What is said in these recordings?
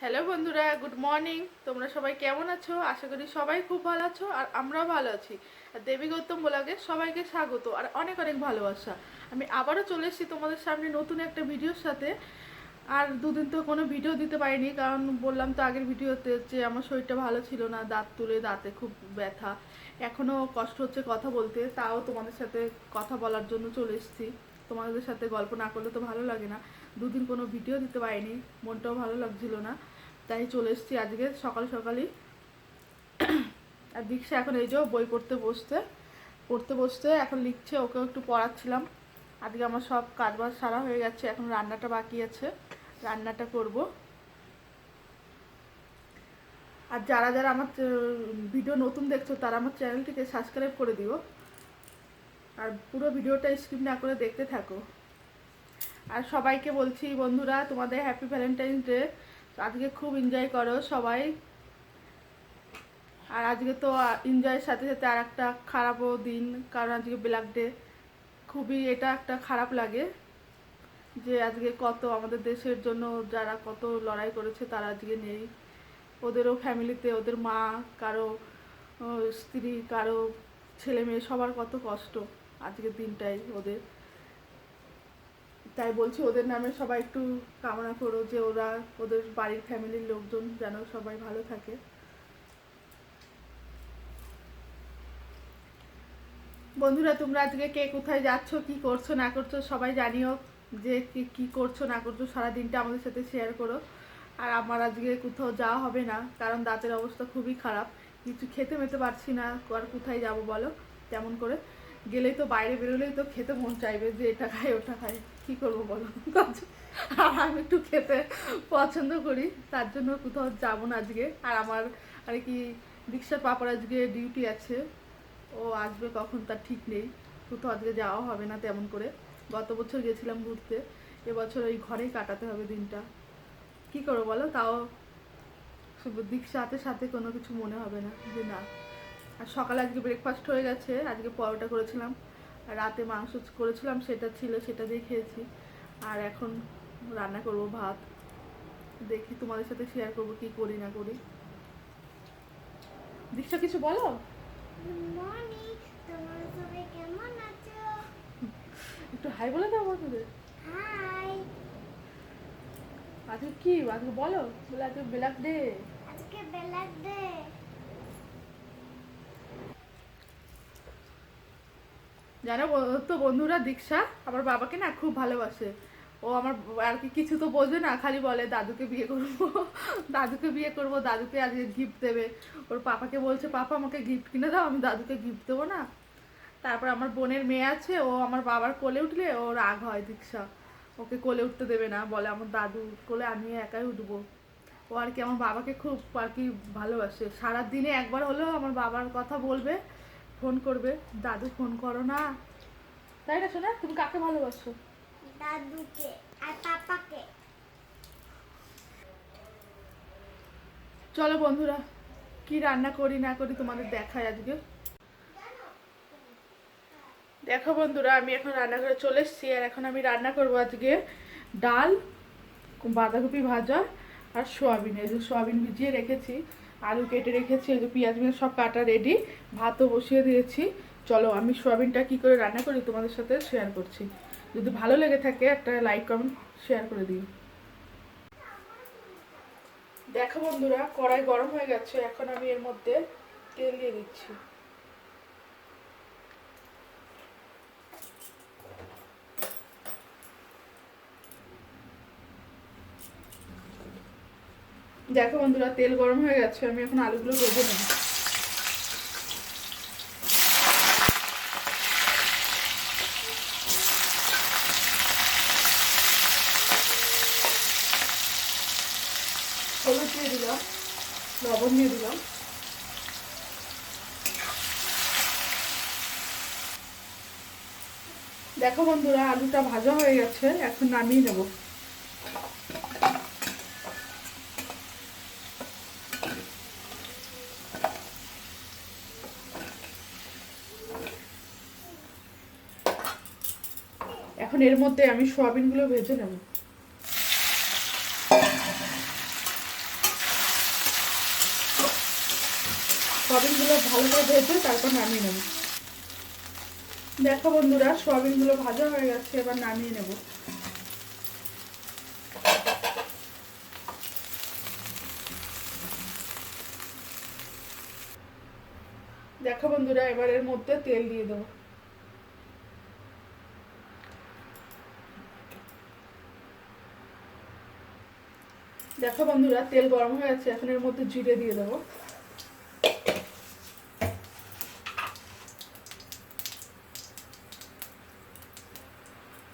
Hello বন্ধুরা, good morning. তোমরা সবাই কেমন আছো? আশা করি সবাই খুব ভালো আছো আর আমরাও ভালো আছি। আর দেবী গৌতম বলাগে সবাইকে স্বাগত আর অনেক অনেক ভালোবাসা। আমি আবারও চলে এসেছি তোমাদের সামনে নতুন একটা ভিডিওর সাথে। আর দুদিন তো কোনো ভিডিও দিতে পারিনি, কারণ বললাম তো আগের ভিডিওতে যে আমার শরীরটা ভালো ছিল না, দাঁত তুলে দাঁতে খুব ব্যথা। এখনও কষ্ট হচ্ছে কথা বলতে, তাও তোমাদের সাথে কথা বলার জন্য চলে এসেছি। তোমাদের সাথে গল্প না করলে তো ভালো লাগে না। দুদিন কোনো ভিডিও দিতে পারিনি, মনটাও ভালো লাগছিল না। তাই চলে এসেছি আজকে সকাল সকালই আর দীক্ষা এখন এই যে বই পড়তে বসতে পড়তে বসতে এখন লিখছে ওকে একটু পড়াচ্ছিলাম। আজকে আমার সব কাজবাজ সারা হয়ে গেছে, এখন রান্নাটা বাকি আছে, রান্নাটা করব। আর যারা যারা আমার ভিডিও নতুন দেখছ, তারা আমার চ্যানেলটিকে সাবস্ক্রাইব করে দিও। আর পুরো ভিডিওটা স্কিপ না করে দেখতে থাকো। আর সবাইকে বলছি, বন্ধুরা, তোমাদের হ্যাপি ভ্যালেন্টাইন্স ডে আজকে খুব এনজয় করো সবাই। আর আজকে তো এনজয়ের সাথে সাথে আর একটা খারাপও দিন, কারণ আজকে ব্ল্যাক ডে খুবই এটা একটা খারাপ লাগে যে আজকে কত আমাদের দেশের জন্য যারা কত লড়াই করেছে তারা আজকে নেই। ওদেরও ফ্যামিলিতে ওদের মা, কারও স্ত্রী, কারও ছেলে মেয়ে সবার কত কষ্ট আজকের দিনটাই ওদের। তাই বলছি ওদের নামে সবাই একটু কামনা করো যে ওরা ওদের বাড়ির ফ্যামিলির লোকজন যেন সবাই ভালো থাকে। বন্ধুরা, তোমরা আজকে কে কোথায় যাচ্ছ, কি করছ, না করছ সবাই জানিও যে কি করছ, না করছ সারা দিনটা আমাদের সাথে শেয়ার করো। আর আমার আজকে কোথাও যাওয়া হবে না, কারণ দাঁতের অবস্থা খুবই খারাপ। কিছু খেতে মেতে পারছি না, আর কোথায় যাব বলো? তেমন করে? গেলেই তো বাইরে বেরোলেই তো খেতে মন চাইবে যে এটা খাই ওটা খাই কি করব বলো? আর আমি একটু খেতে পছন্দ করি, তার জন্য কোথাও যাব না আজকে। আর আমার আর কি, দীক্ষার পাপার আজকে ডিউটি আছে। ও আসবে কখন তার ঠিক নেই। কোথাও আজকে যাওয়া হবে না তেমন করে। গত বছর গেছিলাম ঘুরতে। এবছর ওই ঘরেই কাটাতে হবে দিনটা। কি করব বলো? তাও দীক্ষা সাথে সাথে কোনো কিছু মনে হবে না যে না। আর সকালে আজকে ব্রেকফাস্ট হয়ে গেছে আজকে পরোটা করেছিলাম আর রাতে মাংস করেছিলাম সেটা ছিল সেটা দিয়ে খেয়েছি। আর এখন রান্না করব ভাত। দেখি তোমাদের সাথে শেয়ার করব কি করি না করি। দীক্ষা কিছু বলো? মর্নিং তোমরা সবাই কেমন আছো? একটু হাই বলে দাও বন্ধুদের হাই আজকে কি? আজকে বলো বলে আজকে ব্ল্যাক ডে। আজকে ব্ল্যাক ডে। জানো তো বন্ধুরা দীক্ষা, আমার বাবাকে না খুব ভালোবাসে। ও আমার আর কি কিছু তো বোঝে না, খালি বলে, দাদুকে বিয়ে করব, দাদুকে বিয়ে করব, দাদুকে আজকে গিফট দেবে। ওর পাপাকে বলছে, পাপা, আমাকে গিফট কিনে দাও, আমি দাদুকে গিফট দেবো না। তারপর আমার বোনের মেয়ে আছে, ও আমার বাবার কোলে উঠলে ও রাগ হয় দীক্ষা। ওকে কোলে উঠতে দেবে না, বলে, আমার দাদু কোলে আমি একাই উঠবো। ও আর কি আমার বাবাকে খুব আর কি ভালোবাসে। সারাদিনে একবার হলেও আমার বাবার কথা বলবে ফোন করবে। দাদু ফোন করো না। তাই না শোনা তুমি কাকে ভালোবাসো? দাদুকে আর পাপাকে। চলো বন্ধুরা কি রান্না করি না করি তোমাদের দেখায় আজকে। দেখো বন্ধুরা আমি এখন রান্নাঘরে চলে এসেছি আর এখন আমি রান্না করব আজকে ডাল বাঁধাকপি ভাজা আর সোয়াবিন। এই যে সোয়াবিন ভিজিয়ে রেখেছি। আলু কেটে রেখেছি, এই যে পেঁয়াজ মিয়াজ সব কাটা রেডি ভাতও বসিয়ে দিয়েছি। চলো, আমি সোয়াবিনটা কি করে রান্না করি তোমাদের সাথে শেয়ার করছি। যদি ভালো লেগে থাকে, একটা লাইক কমেন্ট শেয়ার করে দিই দেখো বন্ধুরা, কড়াই গরম হয়ে গেছে, এখন আমি এর মধ্যে তেল দিয়ে দিচ্ছি। দেখো বন্ধুরা, তেল গরম হয়ে গেছে, আমি এখন আলুগুলো ভেজে নেব। হলুদ দিয়ে দিলাম, লবণ দিয়ে দিলাম। দেখো বন্ধুরা, আলুটা ভাজা হয়ে গেছে, এখন নামিয়ে নেব। এখন এর মধ্যে আমি সোয়াবিনগুলো ভেজে নেব। সোয়াবিনগুলো ভালো করে ভেজে তারপর নামিয়ে নেব। দেখো বন্ধুরা, সোয়াবিনগুলো ভাজা হয়ে গেছে, এবার নামিয়ে নেব। দেখো বন্ধুরা, এবার এর মধ্যে তেল দিয়ে দেবো। দেখো বন্ধুরা, তেল গরম হয়ে গেছে, এখন এর মধ্যে জিরে দিয়ে দেবো।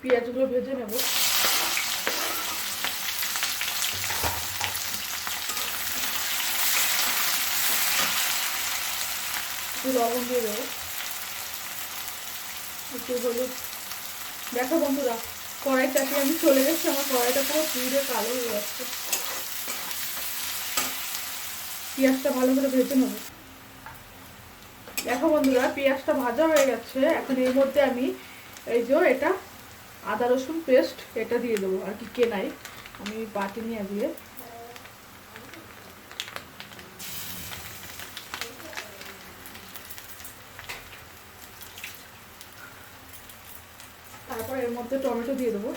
পেঁয়াজগুলো ভেজে নেব। একটু লবণ দিয়ে দেবো। একটু হলুদ। দেখো বন্ধুরা কড়াই চাপিয়ে আমি চলে গেছি আমার কড়াইটা পুরো পুড়ে কালো হয়ে যাচ্ছে। পেঁয়াজটা ভালো করে ভেজে নেব। দেখো বন্ধুরা, পেঁয়াজটা ভাজা হয়ে গেছে। এখন এর মধ্যে আমি এই যে এটা আদা রসুন পেস্ট এটা দিয়ে দেবো। আর কি কেনাই আমি বাটি নিয়ে দিয়ে। তারপর এর মধ্যে টমেটো দিয়ে দেবো।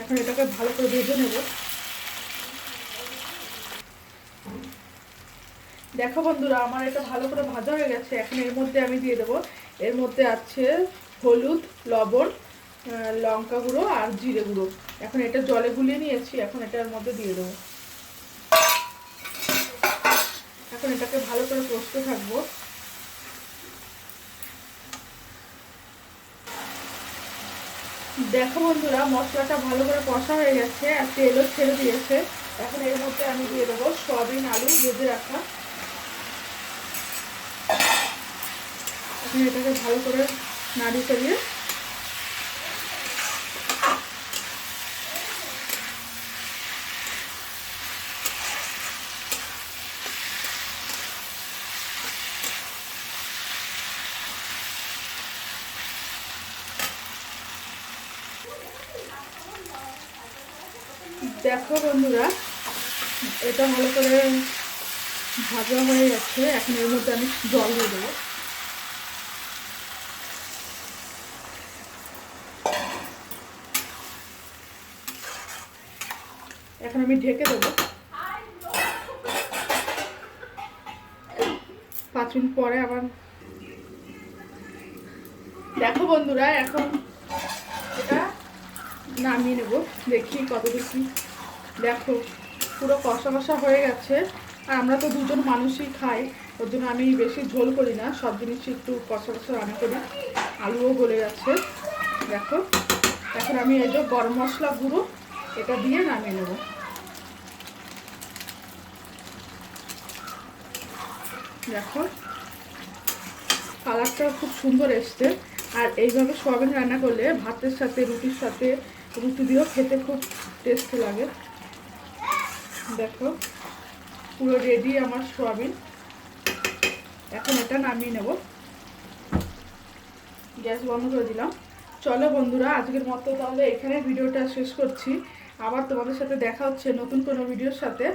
এখন এটাকে ভালো করে ভেজে নেব। দেখো বন্ধুরা, আমার এটা ভালো করে ভাজা হয়ে গেছে। এখন এর মধ্যে আমি দিয়ে দেবো। এর মধ্যে আছে হলুদ, লবণ লঙ্কা গুঁড়ো আর জিরে গুঁড়ো। এখন এটা জলে গুলিয়ে নিয়েছি, এখন এটার মধ্যে দিয়ে দেবো। এখন এটাকে ভালো করে কষতে থাকব। দেখো বন্ধুরা, মশলাটা ভালো করে কষা হয়ে গেছে আর তেলও ছেড়ে দিয়েছে। এখন এর মধ্যে আমি দিয়ে দেবো সয়াবিন আলু ভেজে রাখা এটাকে ভালো করে নাড়িয়ে চাড়িয়ে দেখো বন্ধুরা, এটা ভালো করে ভাজা হয়ে যাচ্ছে এখন এর মধ্যে আমি জল দিয়ে দেবো। এখন আমি ঢেকে দেবো। পাঁচ মিনিট পরে আবার দেখো বন্ধুরা, এখন এটা নামিয়ে নেব। দেখি কত কি দেখো, পুরো কষা কষা হয়ে গেছে। আর আমরা তো দুজন মানুষই খাই, ওর জন্য আমি বেশি ঝোল করি না, সব জিনিসই একটু কষা কষা রান্না করি। আলুও গলে যাচ্ছে দেখো, এখন আমি এই যে গরম মশলা গুঁড়ো এটা দিয়ে নামিয়ে নেব। দেখো কালারটা খুব সুন্দর এসছে। আর এইভাবে সোয়াবিন রান্না করলে ভাতের সাথে, রুটির সাথে, রুটি দিয়েও খেতে খুব টেস্টি লাগে। দেখো, পুরো রেডি আমার সোয়াবিন। এখন এটা নামিয়ে নেব। গ্যাস বন্ধ করে দিলাম। চলো বন্ধুরা, আজকের মতো তাহলে এখানে ভিডিওটা শেষ করছি। আবার তোমাদের সাথে দেখা হচ্ছে নতুন কোনো ভিডিওর সাথে।